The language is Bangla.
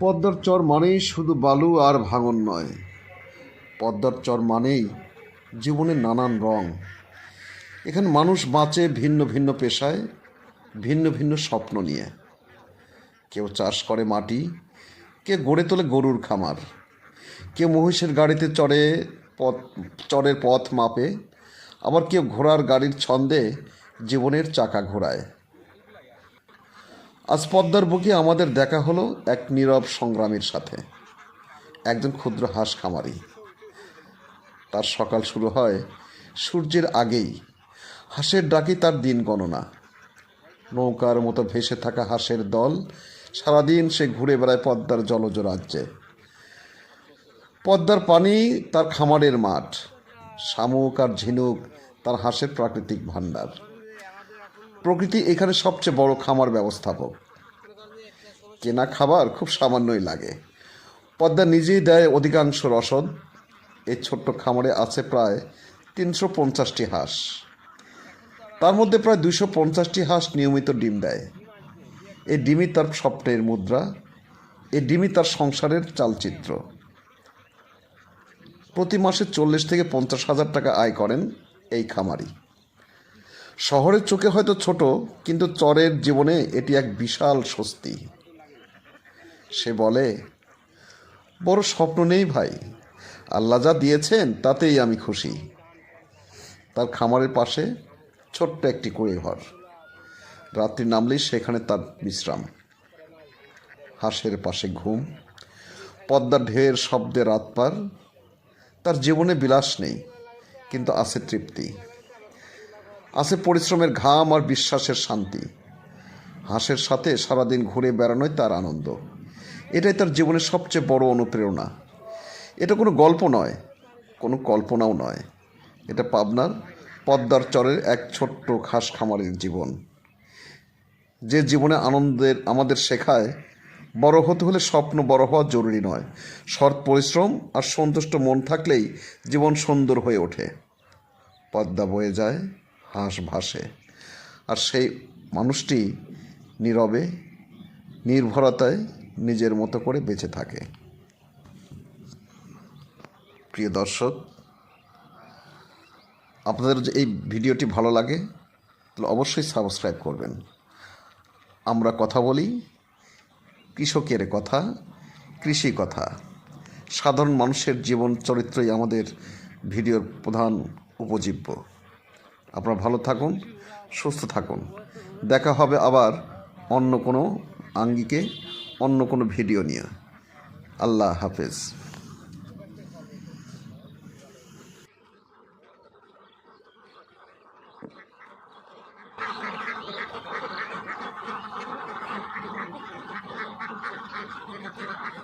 পদ্মার চর মানেই শুধু বালু আর ভাঙন নয়। পদ্মার চর মানেই জীবনের নানান রং। এখানে মানুষ বাঁচে ভিন্ন ভিন্ন পেশায়, ভিন্ন ভিন্ন স্বপ্ন নিয়ে। কেউ চাষ করে মাটি, কে গড়ে তোলে গরুর খামার। কেউ মহিষের গাড়িতে চড়ে পথ চরের পথ মাপে, আবার কেউ ঘোড়ার গাড়ির ছন্দে জীবনের চাকা ঘোরায়। আজ পদ্মার বুকে আমাদের দেখা হলো এক নীরব সংগ্রামের সাথে। একজন ক্ষুদ্র হাঁস খামারি। তার সকাল শুরু হয় সূর্যের আগেই। হাঁসের ডাকি তার দিন গণনা। নৌকার মতো ভেসে থাকা হাঁসের দল সারাদিন সে ঘুরে বেড়ায় পদ্মার জলজ রাজ্যে। পদ্মার পানি তার খামারের মাঠ। শামুক আর ঝিনুক তার হাঁসের প্রাকৃতিক ভাণ্ডার। প্রকৃতি এখানে সবচেয়ে বড় খামার ব্যবস্থাপক। কেনা খাবার খুব সামান্যই লাগে। পদ্মা নিজেই দেয় অধিকাংশ রসদ। এই ছোট্ট খামারে আছে প্রায় তিনশো পঞ্চাশটি হাঁস। তার মধ্যে প্রায় দুশো পঞ্চাশটি হাঁস নিয়মিত ডিম দেয়। এই ডিমই তার স্বপ্নের মুদ্রা। এই ডিমই তার সংসারের চালচিত্র। প্রতি মাসে চল্লিশ থেকে পঞ্চাশ হাজার টাকা আয় করেন এই খামারি। শহরের চোখে হয়তো ছোট, কিন্তু চরের জীবনে এটি এক বিশাল স্বস্তি। সে বলে, বড় স্বপ্ন নেই ভাই। আল্লাহ যা দিয়েছেন, তাতেই আমি খুশি। তার খামারের পাশে ছোট্ট একটি ঘর রাত্রি নামলেই সেখানে তার বিশ্রাম। হাঁসের পাশে ঘুম, পদ্মার ঢেউয়ের শব্দে রাত পার। তার জীবনে বিলাস নেই, কিন্তু আছে তৃপ্তি। আছে পরিশ্রমের ঘাম আর বিশ্বাসের শান্তি। হাঁসের সাথে সারাদিন ঘুরে বেড়ানোই তার আনন্দ। এটাই তার জীবনের সবচেয়ে বড় অনুপ্রেরণা। এটা কোনো গল্প নয়, কোনো কল্পনাও নয়। এটা পাবনার পদ্মার চরের এক ছোট্ট ঘাস খামারের জীবন। যে জীবনে আনন্দের, আমাদের শেখায় বড় হতে হলে স্বপ্ন বড় হওয়া জরুরি নয়। সৎ পরিশ্রম আর সন্তুষ্ট মন থাকলেই জীবন সুন্দর হয়ে ওঠে। পদ্মা বয়ে যায়, হাঁস ভাসে। আর সেই মানুষটি নীরবে, নির্ভরতায় নিজের মতো করে বেঁচে থাকে। প্রিয় দর্শক, আপনাদের যে এই ভিডিওটি ভালো লাগে, তাহলে অবশ্যই সাবস্ক্রাইব করবেন। আমরা কথা বলি কৃষকের কথা, কৃষি কথা। সাধারণ মানুষের জীবন চরিত্রই আমাদের ভিডিওর প্রধান উপজীব্য। আপনারা ভালো থাকুন, সুস্থ থাকুন। দেখা হবে আবার অন্য কোনো আঙ্গিকে, অন্য কোনো ভিডিও নিয়ে। আল্লাহ হাফেজ।